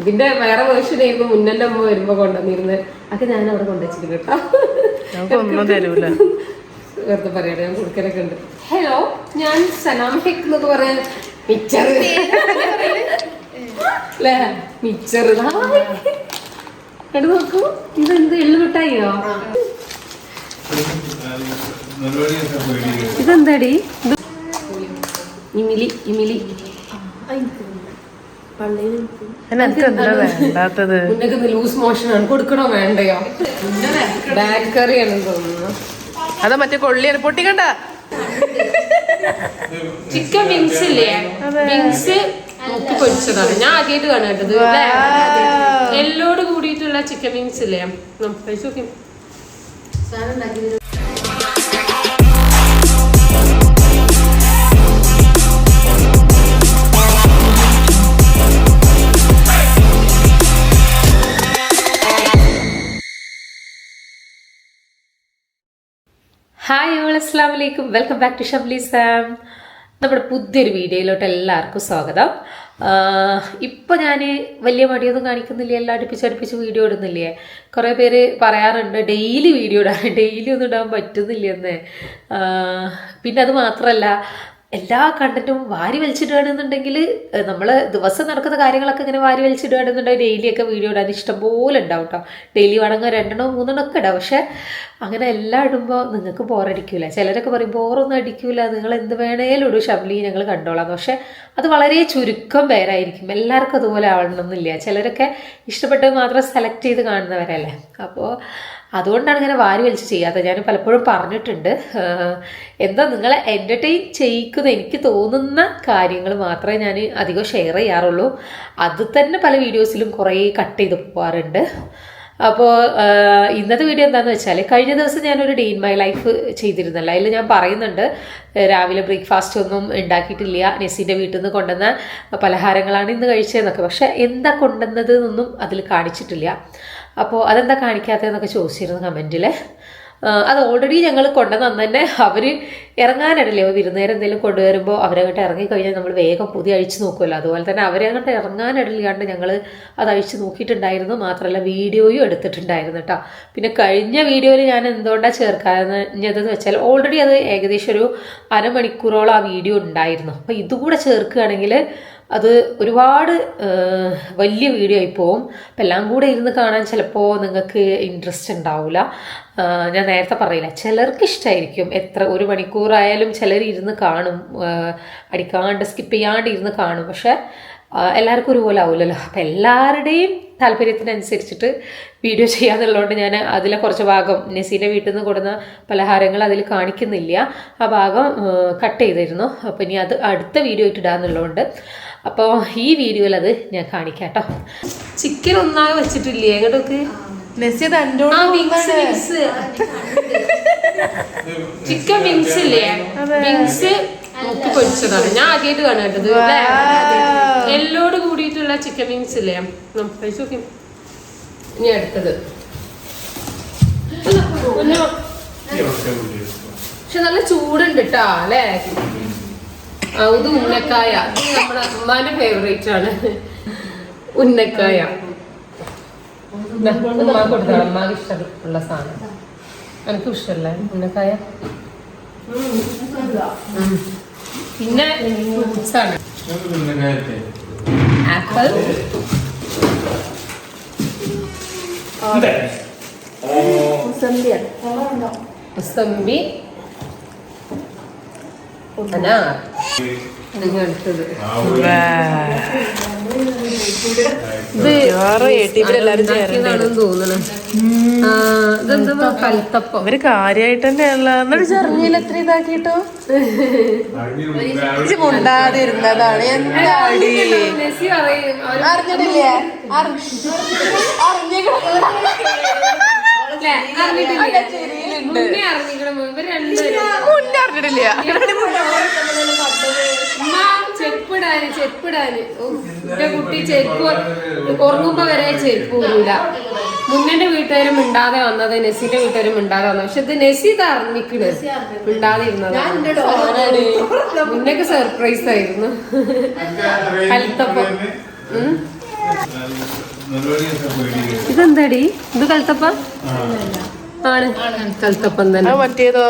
ഇതിന്റെ വേറെ വേർഷൻ ആയിരുന്നു മുന്നന്റെ അമ്മ വരുമ്പോ കൊണ്ടുവന്നിരുന്നത് അത് ഞാൻ അവിടെ കൊണ്ടുവച്ചിട്ട് കേട്ടോ തരൂല. വെറുതെ പറയണ ഞാൻ കൊടുക്കലൊക്കെ ഉണ്ട്. ഹലോ ഞാൻ സനാം ഹെക് എന്നൊക്കെ പറയാൻ മിച്ചർ. അല്ലേ? മിച്ചർ. കണ്ടു നോക്കൂ. ഇതെന്ത് എള്ളുമിട്ടായിയോ ഇതെന്താടി? ഇത് ഇമിലി ഇമിലി. പള്ളിയിൽ എന്താ ലൂസ് മോഷൻ ആണ് കൊടുക്കണോ വേണ്ടയോ? ബേക്കറി ആണെന്ന് തോന്നുന്നു. അതാ മറ്റേ കൊള്ളിയാണ് പൊട്ടിക്കണ്ട. ചിക്കൻ വിങ്സ് ഇല്ലേ? വിങ്സ് മുക്കി പൊരിച്ചതാണ്. ഞാൻ ആദ്യമായിട്ട് കാണാം കേട്ടത്. അല്ലേ? എല്ലോട് കൂടിയിട്ടുള്ള ചിക്കൻ വിങ്സ് ഇല്ലേ? കഴിച്ച് നോക്കി. ഹായ് ഓൾ അസ്സാം വലൈക്കും welcome back to Shabli Sam നമ്മുടെ പുതിയൊരു വീഡിയോയിലോട്ട് എല്ലാവർക്കും സ്വാഗതം. ഇപ്പോൾ ഞാൻ വലിയ മടിയൊന്നും കാണിക്കുന്നില്ല. എല്ലാം അടുപ്പിച്ച് അടുപ്പിച്ച് വീഡിയോ ഇടുന്നില്ലേ? കുറേ പേര് പറയാറുണ്ട് ഡെയിലി വീഡിയോ ഇടാൻ ഡെയിലി ഒന്നും ഇടാൻ പറ്റുന്നില്ലെന്ന്. പിന്നെ അത് മാത്രമല്ല എല്ലാ കണ്ടന്റും വാരി വലിച്ചിടുകയാണെന്നുണ്ടെങ്കിൽ നമ്മൾ ദിവസം നടക്കുന്ന കാര്യങ്ങളൊക്കെ ഇങ്ങനെ വാരി വലിച്ചിടുകയാണെന്നുണ്ടെങ്കിൽ ഡെയിലിയൊക്കെ വീഡിയോ ഇടാൻ ഇഷ്ടംപോലെ ഉണ്ടാവും കേട്ടോ ഡെയിലി വേണമെങ്കിൽ രണ്ടെണ്ണോ മൂന്നെണ്ണോ ഒക്കെ ഇടാം. പക്ഷെ അങ്ങനെ എല്ലാം ഇടുമ്പോൾ നിങ്ങൾക്ക് ബോറടിക്കില്ല ചിലരൊക്കെ പറയും ബോറൊന്നും അടിക്കില്ല നിങ്ങൾ എന്ത് വേണേലും ഇടും. ഷബ്ലി ഞങ്ങൾ കണ്ടോളാം. പക്ഷെ അത് വളരെ ചുരുക്കം പേരായിരിക്കും. എല്ലാവർക്കും അതുപോലെ ആവണമെന്നില്ല. ചിലരൊക്കെ ഇഷ്ടപ്പെട്ടത് മാത്രം സെലക്ട് ചെയ്ത് കാണുന്നവരല്ലേ. അപ്പോൾ അതുകൊണ്ടാണ് ഇങ്ങനെ വാരി വലിച്ച് ചെയ്യാത്തത്. ഞാൻ പലപ്പോഴും പറഞ്ഞിട്ടുണ്ട് എന്താ നിങ്ങളെ എന്റർടൈൻ ചെയ്യിക്കുന്ന എനിക്ക് തോന്നുന്ന കാര്യങ്ങൾ മാത്രമേ ഞാൻ അധികം ഷെയർ ചെയ്യാറുള്ളൂ. അത് തന്നെ പല വീഡിയോസിലും കുറേ കട്ട് ചെയ്ത് പോകാറുണ്ട് അപ്പോൾ ഇന്നത്തെ വീഡിയോ എന്താണെന്ന് വെച്ചാൽ കഴിഞ്ഞ ദിവസം ഞാനൊരു ഡേ ഇൻ മൈ ലൈഫ് ചെയ്തിരുന്നല്ലോ. അതിൽ ഞാൻ പറയുന്നുണ്ട് രാവിലെ ബ്രേക്ക്ഫാസ്റ്റ് ഒന്നും ഉണ്ടാക്കിയിട്ടില്ല നെസ്സിന്റെ വീട്ടിൽ നിന്ന് കൊണ്ടുവന്ന പലഹാരങ്ങളാണ് ഇന്ന് കഴിച്ചതെന്നൊക്കെ. പക്ഷെ എന്താ കൊണ്ടുവന്നത് എന്നൊന്നും അതിൽ കാണിച്ചിട്ടില്ല. അപ്പോൾ അതെന്താ കാണിക്കാത്തതെന്നൊക്കെ ചോദിച്ചിരുന്നു കമന്റിൽ അത് ഓൾറെഡി ഞങ്ങൾ കൊണ്ടുവന്ന് തന്നെ അവർ ഇറങ്ങാനിടല്ലേ. വിരുന്നേരം എന്തെങ്കിലും കൊണ്ടുവരുമ്പോൾ അവരങ്ങോട്ട് ഇറങ്ങിക്കഴിഞ്ഞാൽ നമ്മൾ വേഗം പുതിയ അഴിച്ചു നോക്കുമല്ലോ അതുപോലെ തന്നെ അവരങ്ങോട്ട് ഇറങ്ങാനിടലാണ്ട് ഞങ്ങൾ അത് അഴിച്ചു നോക്കിയിട്ടുണ്ടായിരുന്നു. മാത്രമല്ല വീഡിയോയും എടുത്തിട്ടുണ്ടായിരുന്നു കേട്ടോ. പിന്നെ കഴിഞ്ഞ വീഡിയോയിൽ ഞാൻ എന്തുകൊണ്ടാണ് ചേർക്കാഞ്ഞതെന്ന് വെച്ചാൽ ഓൾറെഡി അത് ഏകദേശം ഒരു അരമണിക്കൂറോളം ആ വീഡിയോ ഉണ്ടായിരുന്നു. അപ്പോൾ ഇതുകൂടെ ചേർക്കുകയാണെങ്കിൽ അത് ഒരുപാട് വലിയ വീഡിയോ ആയി പോവും. അപ്പം എല്ലാം കൂടെ ഇരുന്ന് കാണാൻ ചിലപ്പോൾ നിങ്ങൾക്ക് ഇൻട്രസ്റ്റ് ഉണ്ടാവില്ല ഞാൻ നേരത്തെ പറയില്ല ചിലർക്ക് ഇഷ്ടമായിരിക്കും എത്ര ഒരു മണിക്കൂറായാലും ചിലർ ഇരുന്ന് കാണും. അടിക്കാണ്ട് സ്കിപ്പ് ചെയ്യാണ്ട് ഇരുന്ന് കാണും. പക്ഷേ എല്ലാവർക്കും ഒരുപോലെ ആവില്ലല്ലോ അപ്പം എല്ലാവരുടെയും താല്പര്യത്തിനനുസരിച്ചിട്ട് വീഡിയോ ചെയ്യാന്നുള്ളതുകൊണ്ട് ഞാൻ അതിലെ കുറച്ച് ഭാഗം നെസീന്റെ വീട്ടിൽ നിന്ന് കൊടുന്ന പലഹാരങ്ങൾ അതിൽ കാണിക്കുന്നില്ല. ആ ഭാഗം കട്ട് ചെയ്തിരുന്നു. അപ്പം ഇനി അത് അടുത്ത വീഡിയോ ഇട്ടിടാന്നുള്ളതുകൊണ്ട് അപ്പോൾ ഈ വീഡിയോയിൽ അത് ഞാൻ കാണിക്കാം കേട്ടോ ചിക്കൻ ഒന്നാകെ വെച്ചിട്ടില്ലേ? എങ്ങോട്ടൊക്കെ? ചിക്കൻ വിങ്സ് ഇല്ലേ? വിങ്സ് നോക്കി പൊരിച്ചതാണ്. ഞാൻ ആദ്യമായിട്ട് കാണാം അല്ലേ? എല്ലോട് കൂടിയിട്ടുള്ള ചിക്കൻ വിങ്സ് ഇല്ലേ? കഴിച്ച് നോക്കി. ഇനി അടുത്തത്. പക്ഷെ നല്ല ചൂടുണ്ട് കേട്ടാ അല്ലേ? ഇത് ഉന്നക്കായ. ഇത് നമ്മുടെ അമ്മാന്റെ ഫേവറേറ്റ് ആണ്. ഉന്നക്കായ. ഉമ്മ കൊടുത്താണ് അമ്മയ്ക്ക് ഇഷ്ടമുള്ള സാധനം. എനിക്കും ഇഷ്ടമല്ലേ? ഉന്നക്കായ. പിന്നെ ഫ്രൂട്ട്സ് ആണ് ആപ്പിൾ മുസമ്പി അനാർ ഇനി അടുത്തത് ഇത് ഉണ്ടാക്കിയതാണെന്ന് തോന്നണേ ആ, ഇതെന്താ കൽത്തപ്പം കാര്യായിട്ട് എന്നിട്ട് ചെറിഞ്ഞില്ല എത്ര ഇതാക്കിട്ടോ മുണ്ടാതിരുന്നതാണ് അറിഞ്ഞിട്ടില്ലേ? ഉമ്മ ചെപ്പിടാന് ചെപ്പിടാന് ഓ, എന്റെ കുട്ടി ചെരുപ്പ് കുറങ്ങുമ്പോ വരെ ചെരുപ്പ് ഊരൂല മുന്നന്റെ വീട്ടുകാരും മിണ്ടാതെ വന്നത് നെസിന്റെ വീട്ടുകാരും മിണ്ടാതെ വന്നത്. പക്ഷെ ഇത് നെസി ഇത് അറിഞ്ഞിക്കണ്. മിണ്ടാതെ ഇരുന്നത് മുന്നൊക്കെ സർപ്രൈസ് ആയിരുന്നു. കൽത്തപ്പം. ഇതെന്താടി? ഇത് കൽത്തപ്പ? ആണ്. കൽത്തപ്പം തന്നെ. മറ്റേതോ?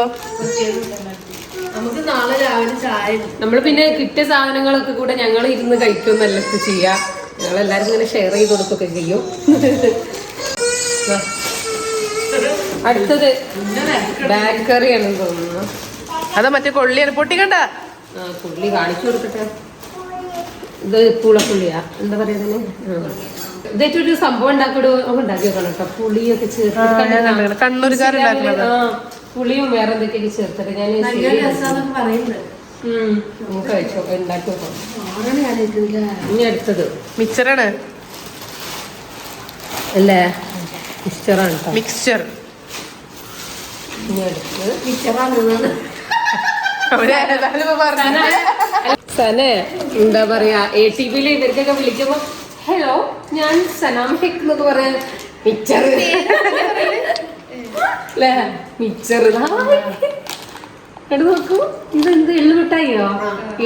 നമുക്ക് നാളെ രാവിലെ ചായ നമ്മൾ പിന്നെ കിട്ടിയ സാധനങ്ങളൊക്കെ കൂടെ ഞങ്ങൾ ഇരുന്ന് കഴിക്കുമെന്നല്ല ചെയ്യാ. ഞങ്ങൾ എല്ലാരും ഇങ്ങനെ ഷെയർ ചെയ്ത് കൊടുക്കൊക്കെ ചെയ്യും. അടുത്തത് ബേക്കറി ആണെന്ന് തോന്നുന്നു. അതാ മറ്റേ കൊള്ളിയാണ് പൊട്ടി കണ്ട? പുള്ളി കാണിച്ചു കൊടുക്കട്ടെ. ഇത് പൂളപ്പുള്ളിയാ. എന്താ പറയുന്നത് ഇതേറ്റൊരു സംഭവം ഉണ്ടാക്കിയിട്ട് ഉണ്ടാക്കി വെക്കണം കേട്ടോ. പുളിയൊക്കെ ചേർത്ത്. കണ്ണൂരുകാരുണ്ടാക്കുന്നത് ആ. പുളിയും വേറെ എന്തൊക്കെയൊക്കെ ചേർത്തിട്ട് ഞാൻ സന രസാന്നൊക്കെ പറയുന്നുണ്ട്. ഉം, നമുക്ക് കഴിച്ചോ ഉണ്ടാക്കി ഇനി അടുത്തത്. മിക്സറാണ്. അല്ലേ? മിക്സ്ചറാണ് കേട്ടോ മിക്സ്ചർ ഇനി അടുത്തത്. സനെ. എന്താ പറയാ എ ടി വിയിൽ ഇവർക്കൊക്കെ വിളിക്കുമ്പോ ഹലോ ഞാൻ സനാം ഹെക് എന്നൊക്കെ പറയാൻ മിച്ചർ അല്ലേ? മിച്ചർ എടുത്ത് നോക്കൂ. ഇതെന്ത് എള്ളു മിഠായിയോ?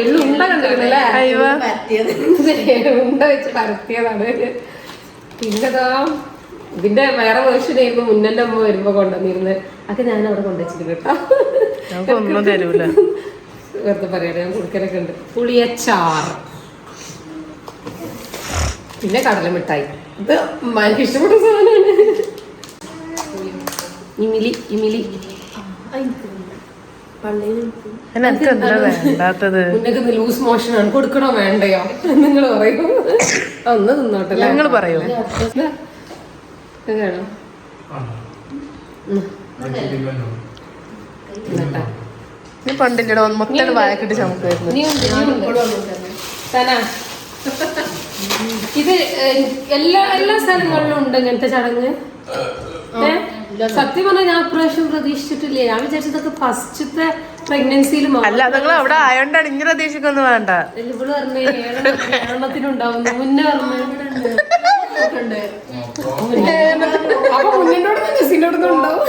എള്ളു ഉണ്ട കണ്ടിരുന്നല്ലേ ഉണ്ട വെച്ച് പരത്തിയതാണ്. പിന്നെതാ ഇതിന്റെ വേറെ വേർഷൻ ചെയ്യുമ്പോ മുന്നന്റെ അമ്മ വരുമ്പോ കൊണ്ടുവന്നിരുന്നത്. അതൊക്കെ ഞാൻ അവിടെ കൊണ്ടുവച്ചിട്ട് കേട്ടോ തരൂല. വെറുതെ പറയട്ടെ ഞാൻ കുടിക്കാനൊക്കെ ഉണ്ട്. പുളിയച്ചാർ. പിന്നെ കടലമിഠായി. ഇത് ഉമ്മാനിക്ക് ഇഷ്ടപ്പെട്ട സാധനമാണ് ഇമിലി ഇമിലി ലൂസ് മോഷൻ ആണ്. കൊടുക്കണോ വേണ്ടയോ? നിങ്ങൾ പറയും. ഒന്ന് നിങ്ങൾ പറയൂ. പണ്ടില്ലടോ മൊത്തം വായക്കിട്ട് ചമക്കായിരുന്നു നീ നീ. ഇത് എല്ലാ എല്ലാ സ്ഥലങ്ങളിലും ഉണ്ട് ഇങ്ങനത്തെ ചടങ്ങ്? ഏ? സത്യം പറഞ്ഞാൽ ഞാൻ ഇപ്രാവശ്യം പ്രതീക്ഷിച്ചിട്ടില്ലേ? ഞാൻ വിചാരിച്ചതൊക്കെ ഫസ്റ്റത്തെ പ്രഗ്നൻസിയിൽ അല്ല നിങ്ങൾ അവിടെ ആയോണ്ടാണ് ഇങ്ങനെ പ്രതീക്ഷിക്കൊന്നും വേണ്ട. ഇവൾ പറഞ്ഞ മുന്നേ പറഞ്ഞു അപ്പൊ മുന്നിനോട് ജെസ്സിനോട് ഉണ്ടാവും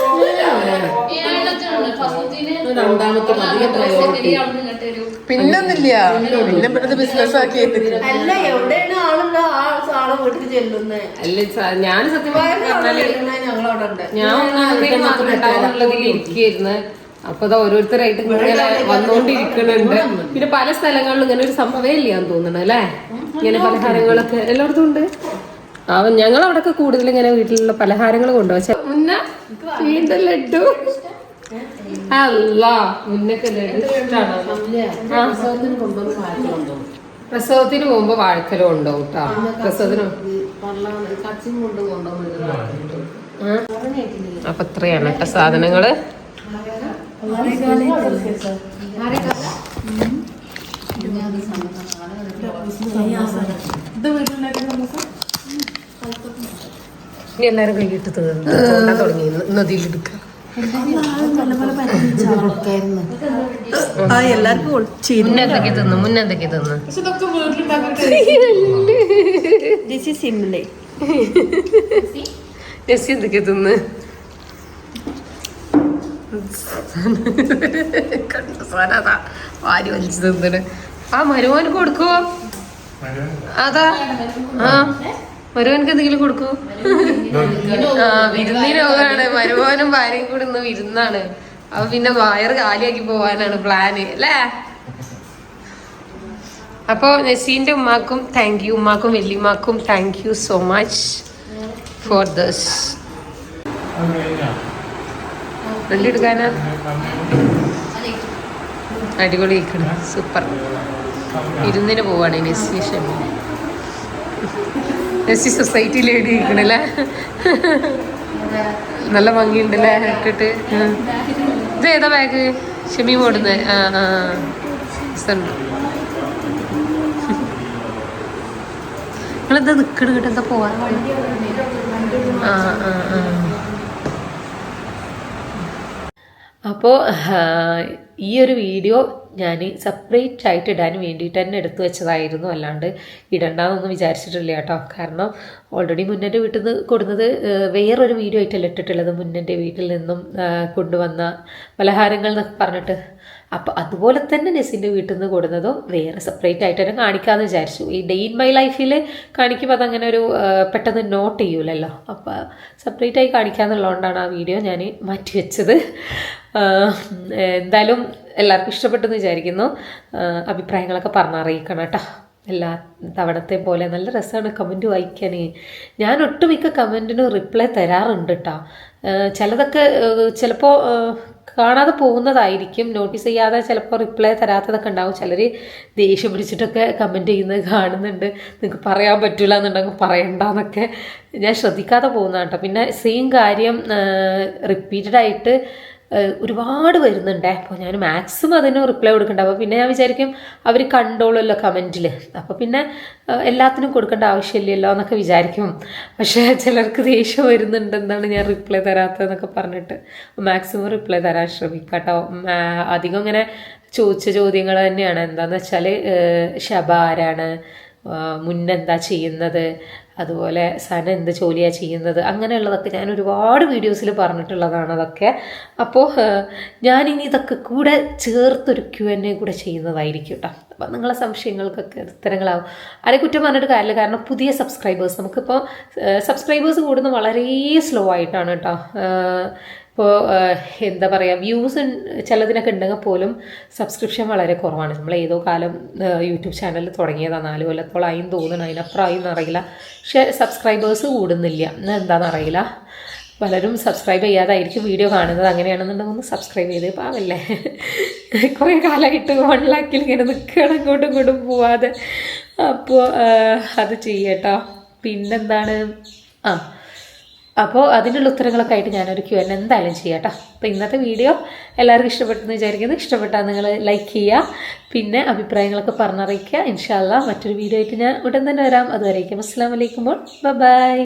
രണ്ടാമത്തെ പിന്നൊന്നില്ല പിന്നെ ഇവിടുത്തെ ബിസിനസ് ആക്കി അല്ല എവിടെയാണ് ആളുണ്ടോ ആ ആളെ വീട്ടിൽ ചെല്ലുന്നത് അല്ല ഞാൻ സത്യം പറഞ്ഞാൽ ഞങ്ങളവിടെ ഉണ്ട്. ഞാൻ ഒന്നാമത്തേക്ക് മാത്രം ഉണ്ടാവുന്നുള്ളതിൽ ഇരിക്കുകയായിരുന്നു അപ്പൊ അത് ഓരോരുത്തരായിട്ട് ഇങ്ങനെ വന്നുകൊണ്ടിരിക്കുന്നുണ്ട് പിന്നെ പല സ്ഥലങ്ങളിലും ഇങ്ങനെ ഒരു സംഭവേ ഇല്ലാന്ന് തോന്നണം അല്ലേ? ഇങ്ങനെ പലഹാരങ്ങളൊക്കെ എല്ലായിടത്തും ഉണ്ട്. ആ ഞങ്ങൾ അവിടെയൊക്കെ കൂടുതൽ ഇങ്ങനെ വീട്ടിലുള്ള പലഹാരങ്ങൾ കൊണ്ടുപോകും. മുന്നേ ലഡു. അല്ല മുന്നൊക്കെ. പ്രസവത്തിന് മുമ്പ് വാഴക്കലോ പ്രസവത്തിന് പോകുമ്പോ വാഴക്കലും ഉണ്ടോ കേട്ടോ പ്രസവത്തിന്. അപ്പൊ ഇത്രയാണ് കേട്ടോ സാധനങ്ങൾ. ഇനി എല്ലാരും കൈകിട്ട് തീർന്നു. തുടങ്ങി. നദിയിലെടുക്കുക ആ എല്ലാവർക്കും മുന്നെന്തൊക്കെ തിന്നു? മുന്നെന്തൊക്കെ തിന്നു? ദിസ് ഈസ് സിംലേ ജെസ്സി എന്തൊക്കെ തിന്ന്? കണ്ട സാധനം അതാ വാരി വലിച്ചു തിന്നിട്ട് ആ മരുമോന്? കൊടുക്കുവോ അതാ. ആ. മരുമോനക്ക് എന്തെങ്കിലും കൊടുക്കൂ? ആ വിരുന്നിന് പോവാണ്. ഭാര്യയും കൂടെ ഇന്ന് വിരുന്നാണ്. അപ്പൊ പിന്നെ വയറ് കാലിയാക്കി പോവാനാണ് പ്ലാന് അല്ലേ? അപ്പോൾ നസീന്റെ ഉമ്മാക്കും താങ്ക് യു ഉമ്മാക്കും വെല്ലിമാക്കും thank you so much for this വെള്ളിയെടുക്കാനാ അടിപൊളി സൂപ്പർ ഇരുന്നിന് പോവാണ് നസി ഷമി സൊസൈറ്റിയിൽ എഴുതിയിരിക്കണല്ലേ? നല്ല ഭംഗിയുണ്ടല്ലേ ഇട്ടിട്ട്. ഇത് ഏതാ ബാഗ് ഷെമി മോടുന്നത് ആ ആ നിങ്ങളെന്താ നിക്കണ് കേട്ടോ എന്താ പോവാ ആ ആ ആ. അപ്പോൾ ഈ ഒരു വീഡിയോ ഞാൻ സെപ്പറേറ്റ് ആയിട്ട് ഇടാൻ വേണ്ടിയിട്ട് തന്നെ എടുത്തു വെച്ചതായിരുന്നു. അല്ലാണ്ട് ഇടണ്ടെന്നൊന്നും വിചാരിച്ചിട്ടില്ല കേട്ടോ. കാരണം ഓൾറെഡി മുന്നന്റെ വീട്ടിൽ നിന്ന് കൊടുന്നത് വേറൊരു വീഡിയോ ആയിട്ടല്ല ഇട്ടിട്ടുള്ളത്. മുന്നന്റെ വീട്ടിൽ നിന്നും കൊണ്ടുവന്ന പലഹാരങ്ങൾ എന്നൊക്കെ പറഞ്ഞിട്ട്. അപ്പോൾ അതുപോലെ തന്നെ നെസിന്റെ വീട്ടിൽ നിന്ന് കൊടുന്നതും വേറെ സെപ്പറേറ്റ് ആയിട്ട് തന്നെ കാണിക്കാമെന്ന് വിചാരിച്ചു. ഈ ഡേ ഇൻ മൈ ലൈഫിൽ കാണിക്കുമ്പോൾ അതങ്ങനെ ഒരു പെട്ടെന്ന് നോട്ട് ചെയ്യൂലല്ലോ. അപ്പോൾ സെപ്പറേറ്റ് ആയി കാണിക്കാന്നുള്ളതുകൊണ്ടാണ് ആ വീഡിയോ ഞാൻ മാറ്റി വെച്ചത്. എന്തായാലും എല്ലാവർക്കും ഇഷ്ടപ്പെട്ടെന്ന് വിചാരിക്കുന്നു. അഭിപ്രായങ്ങളൊക്കെ പറഞ്ഞറിയിക്കണം കേട്ടോ. എല്ലാ തവണത്തെ പോലെ നല്ല രസമാണ് കമന്റ് വായിക്കാൻ ഞാൻ ഒട്ടുമിക്ക കമന്റിനും റിപ്ലൈ തരാറുണ്ട് കേട്ടോ ചിലതൊക്കെ ചിലപ്പോൾ കാണാതെ പോകുന്നതായിരിക്കും. നോട്ടീസ് ചെയ്യാതെ ചിലപ്പോൾ റിപ്ലൈ തരാത്തതൊക്കെ ഉണ്ടാവും. ചിലർ ദേഷ്യം പിടിച്ചിട്ടൊക്കെ കമന്റ് ചെയ്യുന്നത് കാണുന്നുണ്ട്. നിങ്ങൾക്ക് പറയാൻ പറ്റില്ല എന്നുണ്ടെങ്കിൽ പറയണ്ടെന്നൊക്കെ ഞാൻ ശ്രദ്ധിക്കാതെ പോകുന്നതാണ് കേട്ടോ പിന്നെ സെയിം കാര്യം റിപ്പീറ്റഡ് ആയിട്ട് ഏഹ് ഒരുപാട് വരുന്നുണ്ടേ. അപ്പോൾ ഞാൻ മാക്സിമം അതിന് റിപ്ലൈ കൊടുക്കേണ്ട. അപ്പോൾ പിന്നെ ഞാൻ വിചാരിക്കും അവർ കണ്ടോളുമല്ലോ കമന്റിൽ അപ്പോൾ പിന്നെ എല്ലാത്തിനും കൊടുക്കേണ്ട ആവശ്യമില്ലല്ലോ എന്നൊക്കെ വിചാരിക്കും. പക്ഷേ ചിലർക്ക് ദേഷ്യം വരുന്നുണ്ട് എന്താണ് ഞാൻ റിപ്ലൈ തരാത്തതെന്നൊക്കെ പറഞ്ഞിട്ട്. മാക്സിമം റിപ്ലൈ തരാൻ ശ്രമിക്കാം കേട്ടോ അധികം ഇങ്ങനെ ചോദിച്ച ചോദ്യങ്ങൾ തന്നെയാണ്. എന്താണെന്ന് വെച്ചാൽ ഷബ ആരാണ്? മുന്നെന്താ ചെയ്യുന്നത്? അതുപോലെ സന എന്ത് ജോലിയാണ് ചെയ്യുന്നത് അങ്ങനെയുള്ളതൊക്കെ ഞാൻ ഒരുപാട് വീഡിയോസിൽ പറഞ്ഞിട്ടുള്ളതാണ് അതൊക്കെ. അപ്പോൾ ഞാനിനി ഇതൊക്കെ കൂടെ ചേർത്തൊരു ക്യു എൻ എ കൂടെ ചെയ്യുന്നതായിരിക്കും കേട്ടോ അപ്പം നിങ്ങളെ സംശയങ്ങൾക്കൊക്കെ ഉത്തരങ്ങളാവും. ആരെ കുറ്റം പറഞ്ഞിട്ട് കാര്യമില്ല. കാരണം പുതിയ സബ്സ്ക്രൈബേഴ്സ് നമുക്കിപ്പോൾ സബ്സ്ക്രൈബേഴ്സ് കൂടുന്നത് വളരെ സ്ലോ ആയിട്ടാണ് കേട്ടോ ഇപ്പോൾ എന്താ പറയുക വ്യൂസ് ചിലതിനൊക്കെ ഉണ്ടെങ്കിൽ പോലും സബ്സ്ക്രിപ്ഷൻ വളരെ കുറവാണ്. നമ്മൾ ഏതോ കാലം യൂട്യൂബ് ചാനൽ തുടങ്ങിയതാണ് നാല് കൊല്ലത്തോളായും തോന്നുന്നു. അതിനപ്പുറമായി അറിയില്ല. പക്ഷേ സബ്സ്ക്രൈബേഴ്സ് കൂടുന്നില്ല. എന്താണെന്ന് അറിയില്ല. പലരും സബ്സ്ക്രൈബ് ചെയ്യാതായിരിക്കും വീഡിയോ കാണുന്നത് അങ്ങനെയാണെന്നുണ്ടെങ്കിൽ ഒന്ന് സബ്സ്ക്രൈബ് ചെയ്ത് പാവല്ലേ. കുറേ കാലമായിട്ട് വൺ ലാക്കിൽ ഇങ്ങനെ നിൽക്കണം ഇങ്ങോട്ടും ഇങ്ങോട്ടും പോവാതെ. അപ്പോൾ അത് ചെയ്യട്ടോ. പിന്നെന്താണ്? ആ അപ്പോൾ അതിനുള്ള ഉത്തരങ്ങളൊക്കെ ആയിട്ട് ഞാനൊരു ക്യു എൻ എന്തായാലും ചെയ്യാം കേട്ടോ അപ്പോൾ ഇന്നത്തെ വീഡിയോ എല്ലാവർക്കും ഇഷ്ടപ്പെട്ടെന്ന് വിചാരിക്കുന്നു. ഇഷ്ടപ്പെട്ടാൽ നിങ്ങൾ ലൈക്ക് ചെയ്യുക. പിന്നെ അഭിപ്രായങ്ങളൊക്കെ പറഞ്ഞറിയിക്കുക. ഇൻഷാല്ല മറ്റൊരു വീഡിയോ ആയിട്ട് ഞാൻ ഉടൻ തന്നെ വരാം. അതുവരേക്കും അസ്സാം വലൈക്കും ബൈ.